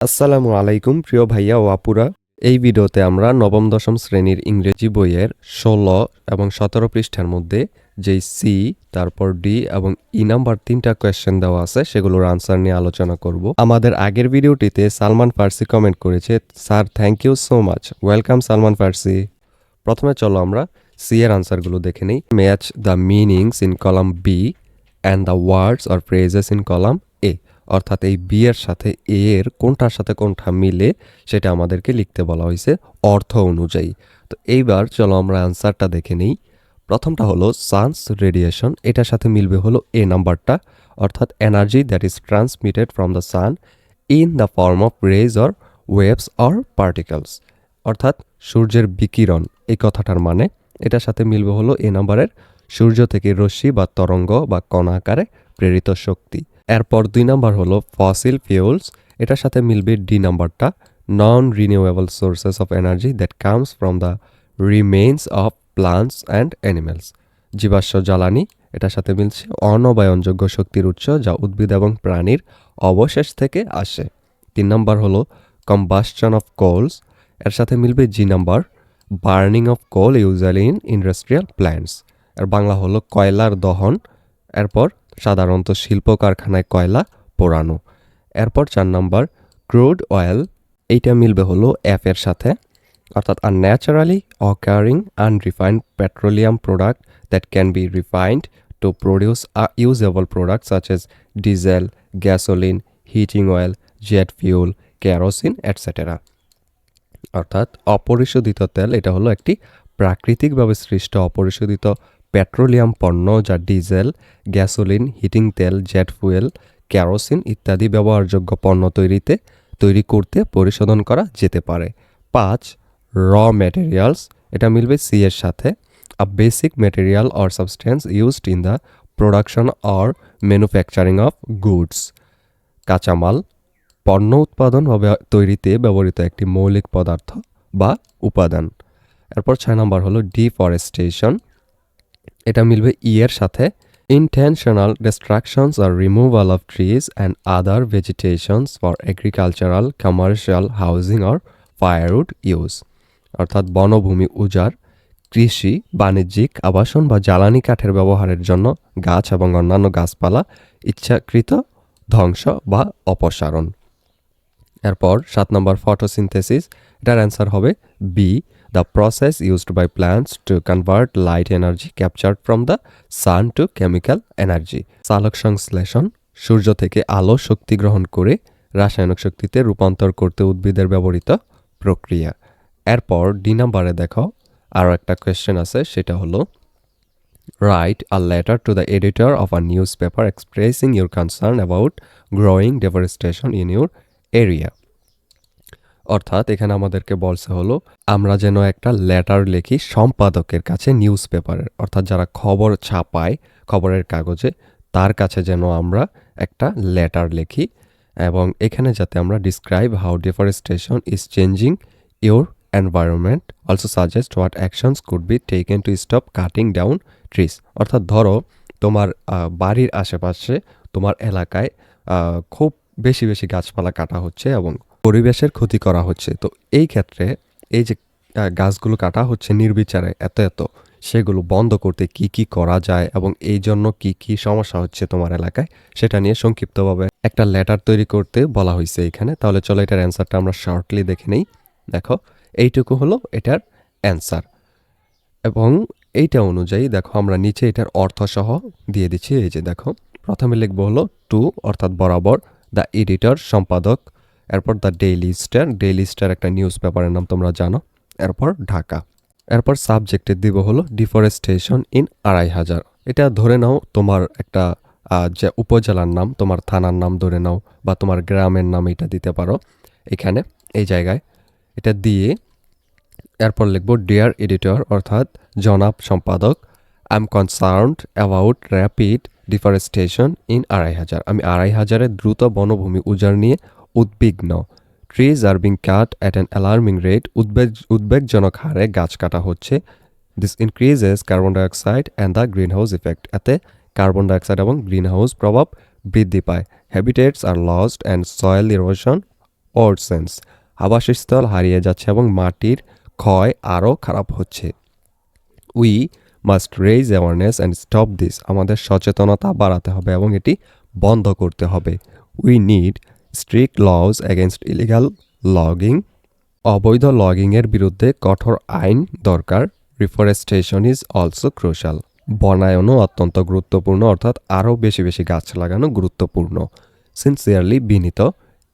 আসসালামু আলাইকুম, প্রিয় ভাইয়া ও আপুরা। এই ভিডিওতে আমরা নবম, দশম শ্রেণির ইংরেজি বইয়ের ষোলো এবং সতেরো পৃষ্ঠার মধ্যে যেই সি, তারপর ডি এবং ই নাম্বার তিনটা কোয়েশ্চেন দেওয়া আছে, সেগুলোর আনসার নিয়ে আলোচনা করব। আমাদের আগের ভিডিওটিতে সালমান ফার্সি কমেন্ট করেছে, sir thank you so much welcome Salman Farsi. প্রথমে চলো আমরা সি এর আনসারগুলো দেখে নিই। Match the meanings in column B and the words or phrases in column অর্থাৎ এই বি এর সাথে এ এর কোনটার সাথে কোনটা মিলে সেটা আমাদেরকে লিখতে বলা হয়েছে অর্থ অনুযায়ী। তো এইবার চলো আমরা অ্যান্সারটা দেখে নিই। প্রথমটা হলো সানস রেডিয়েশন, এটার সাথে মিলবে হলো এ নাম্বারটা, অর্থাৎ energy that is transmitted from the sun in the form of rays or waves or particles, অর্থাৎ সূর্যের বিকিরণ, এই কথাটার মানে। এটার সাথে মিলবে হলো এ নাম্বারের সূর্য থেকে রশ্মি বা তরঙ্গ বা কণা আকারে প্রেরিত শক্তি। এরপর দুই নাম্বার হলো ফসিল ফিউলস এটার সাথে মিলবে ডি নাম্বারটা non renewable sources of energy that comes from the remains of plants and animals জীবাশ্ম জ্বালানি, এটার সাথে মিলছে অনবায়নযোগ্য শক্তির উৎস যা উদ্ভিদ এবং প্রাণীর অবশেষ থেকে আসে। তিন নাম্বার হলো কম্বাসশন অফ কোলস এর সাথে মিলবে G number burning of coal usually in industrial plants এর বাংলা হলো কয়লার দহন, এরপর সাধারণত শিল্প কারখানায় কয়লা পোড়ানো। এরপর চার নাম্বার, ক্রুড অয়েল, এইটা মিলবে হলো এফ এর সাথে। অর্থাৎ আর naturally occurring unrefined petroleum product that can be refined to produce a usable product such as diesel gasoline heating oil jet fuel kerosene etcetera অর্থাৎ অপরিশোধিত তেল, এটা হলো একটি প্রাকৃতিকভাবে সৃষ্ট অপরিশোধিত পেট্রোলিয়াম পণ্য যা ডিজেল, গ্যাসোলিন, হিটিং তেল, জেট ফুয়েল, কেরোসিন ইত্যাদি ব্যবহারযোগ্য পণ্য তৈরিতে, তৈরি করতে পরিশোধন করা যেতে পারে। পাঁচ, র ম্যাটেরিয়ালস এটা মিলবে সি এর সাথে। A basic material or substance used in the production or manufacturing of goods কাঁচামাল, পণ্য উৎপাদন বা তৈরিতে ব্যবহৃত একটি মৌলিক পদার্থ বা উপাদান। এরপর ছয় নম্বর হলো ডিফরেস্টেশন এটা মিলবে ই এর সাথে। Intentional destructions or removal of trees and other vegetations for agricultural commercial housing or firewood use অর্থাৎ বনভূমি উজাড়, কৃষি, বাণিজ্যিক, আবাসন বা জ্বালানি কাঠের ব্যবহারের জন্য গাছ এবং অন্যান্য গাছপালা ইচ্ছাকৃত ধ্বংস বা অপসারণ। এরপর সাত নম্বর ফটোসিনথেসিস এটার অ্যান্সার হবে B the process used by plants to convert light energy captured from the sun to chemical energy সালোক সংশ্লেষণ সূর্য থেকে আলো শক্তি গ্রহণ করে রাসায়নিক শক্তিতে রূপান্তর করতে উদ্ভিদের ব্যবহৃত প্রক্রিয়া। এরপর ডি নাম্বারে দেখো, আরও একটা কোয়েশ্চেন আছে, সেটা হলো, write a letter to the editor of a newspaper expressing your concern about growing deforestation in your area অর্থাৎ এখানে আমাদেরকে বলছে হলো, আমরা যেন একটা লেটার লিখি সম্পাদকের কাছে নিউজ পেপারের অর্থাৎ যারা খবর ছাপায় খবরের কাগজে, তার কাছে যেন আমরা একটা লেটার লিখি এবং এখানে যাতে আমরা describe how deforestation is changing your environment also suggest what actions could be taken to stop cutting down trees অর্থাৎ ধরো, তোমার বাড়ির আশেপাশে তোমার এলাকায় খুব বেশি বেশি গাছপালা কাটা হচ্ছে এবং পরিবেশের ক্ষতি করা হচ্ছে। তো এই ক্ষেত্রে এই যে গাছগুলো কাটা হচ্ছে নির্বিচারে এত এত, সেগুলো বন্ধ করতে কি কি করা যায় এবং এই জন্য কি কি সমস্যা হচ্ছে তোমার এলাকায়, সেটা নিয়ে সংক্ষিপ্তভাবে একটা লেটার তৈরি করতে বলা হয়েছে এখানে। তাহলে চলো এটার অ্যান্সারটা আমরা শর্টলি দেখে নেই। দেখো, এইটুকু হলো এটার অ্যান্সার এবং এইটা অনুযায়ী দেখো আমরা নিচে এটার অর্থ সহ দিয়ে দিচ্ছি। এই যে দেখো, প্রথমে লিখব হলো টু অর্থাৎ বরাবর দ্য এডিটর সম্পাদক এরপর the Daily Star. Daily Star একটা নিউজ পেপারের নাম তোমরা জানো। এরপর ঢাকা। এরপর সাবজেক্টে দিব হলো ডিফরেস্টেশন ইন আড়াই হাজার। এটা ধরে নাও তোমার একটা যে উপজেলার নাম, তোমার থানার নাম ধরে নাও বা তোমার গ্রামের নাম এটা দিতে পারো এখানে, এই জায়গায়। এটা দিয়ে এরপর লিখব ডিয়ার এডিটর অর্থাৎ জনাব সম্পাদক I am concerned about rapid deforestation in আড়াই হাজার। আমি আড়াই হাজারের দ্রুত বনভূমি উজাড় নিয়ে উদ্বিগ্ন। Trees are being cut at an alarming rate উদ্বেগ উদ্বেগজনক হারে গাছ কাটা হচ্ছে। This increases carbon dioxide and the green house effect এতে কার্বন ডাইঅক্সাইড এবং গ্রিন হাউস প্রভাব বৃদ্ধি পায়। Habitats are lost and soil erosion worsens আবাসস্থল হারিয়ে যাচ্ছে এবং মাটির ক্ষয় আরও খারাপ হচ্ছে। We must raise awareness and stop this আমাদের সচেতনতা বাড়াতে হবে এবং এটি বন্ধ করতে হবে। We need strict laws against illegal logging অবৈধ লগিংয়ের বিরুদ্ধে কঠোর আইন দরকার রিফরেস্টেশন ইজ অলসো ক্রুশাল বনায়নও অত্যন্ত গুরুত্বপূর্ণ, অর্থাৎ আরও বেশি বেশি গাছ লাগানো গুরুত্বপূর্ণ। সিনসিয়ারলি বিনীত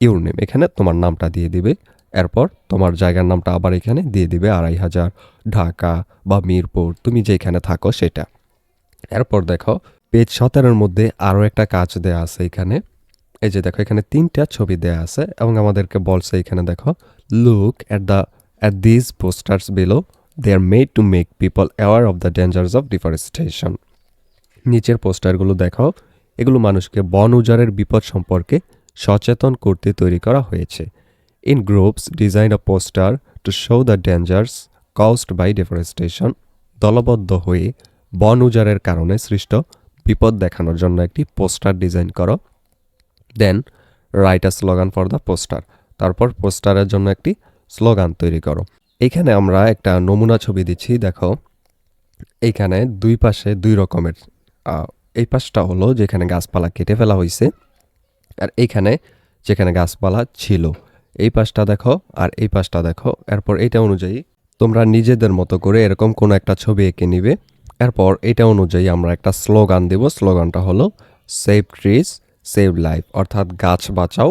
ইউর নেম এখানে তোমার নামটা দিয়ে দিবে। এরপর তোমার জায়গার নামটা আবার এখানে দিয়ে দিবে, আড়াই হাজার, ঢাকা বা মিরপুর, তুমি যেখানে থাকো সেটা। এরপর দেখো, পেজ সতেরোর মধ্যে আরও একটা কাজ দেয়া আছে এখানে। এই যে দেখো, এখানে তিনটা ছবি দেয়া আছে এবং আমাদেরকে বলছে এখানে দেখো look at the at this posters below they are made to make people aware of the dangers of deforestation নিচের পোস্টারগুলো দেখো, এগুলো মানুষকে বন উজাড়ের বিপদ সম্পর্কে সচেতন করতে তৈরি করা হয়েছে। In groups design a poster to show the dangers caused by deforestation দলবদ্ধ হয়ে বন উজাড়ের কারণে সৃষ্ট বিপদ দেখানোর জন্য একটি পোস্টার ডিজাইন করো। Then write a slogan for the poster তারপর পোস্টারের জন্য একটি স্লোগান তৈরি করো। এখানে আমরা একটা নমুনা ছবি দিচ্ছি, দেখো। এইখানে দুই পাশে দুই রকমের এই পাশটা হলো যেখানে গাছপালা কেটে ফেলা হয়েছে আর এইখানে যেখানে গাছপালা ছিল। এই পাশটা দেখো আর এই পাশটা দেখো। এরপর এইটা অনুযায়ী তোমরা নিজেদের মতো করে এরকম কোনো একটা ছবি এঁকে নিবে। এরপর এটা অনুযায়ী আমরা একটা স্লোগান দেব। স্লোগানটা হলো সেভ ট্রিজ সেভ লাইফ অর্থাৎ গাছ বাঁচাও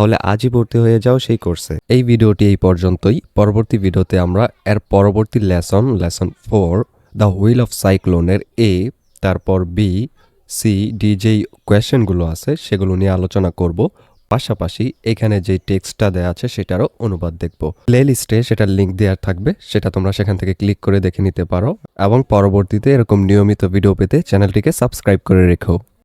তাহলে আজই ভর্তি হয়ে যাও সেই কোর্সে। এই ভিডিওটি এই পর্যন্তই। পরবর্তী ভিডিওতে আমরা এর পরবর্তী lesson lesson four, the wheel of সাইক্লোনের A, তারপর বি, সি, ডি যেই কোয়েশ্চেনগুলো আছে সেগুলো নিয়ে আলোচনা করব। পাশাপাশি এখানে যে টেক্সটটা দেওয়া আছে সেটারও অনুবাদ দেখব। প্লে লিস্টে সেটার লিঙ্ক দেওয়ার থাকবে, সেটা তোমরা সেখান থেকে ক্লিক করে দেখে নিতে পারো। এবং পরবর্তীতে এরকম নিয়মিত ভিডিও পেতে চ্যানেলটিকে সাবস্ক্রাইব করে রেখো।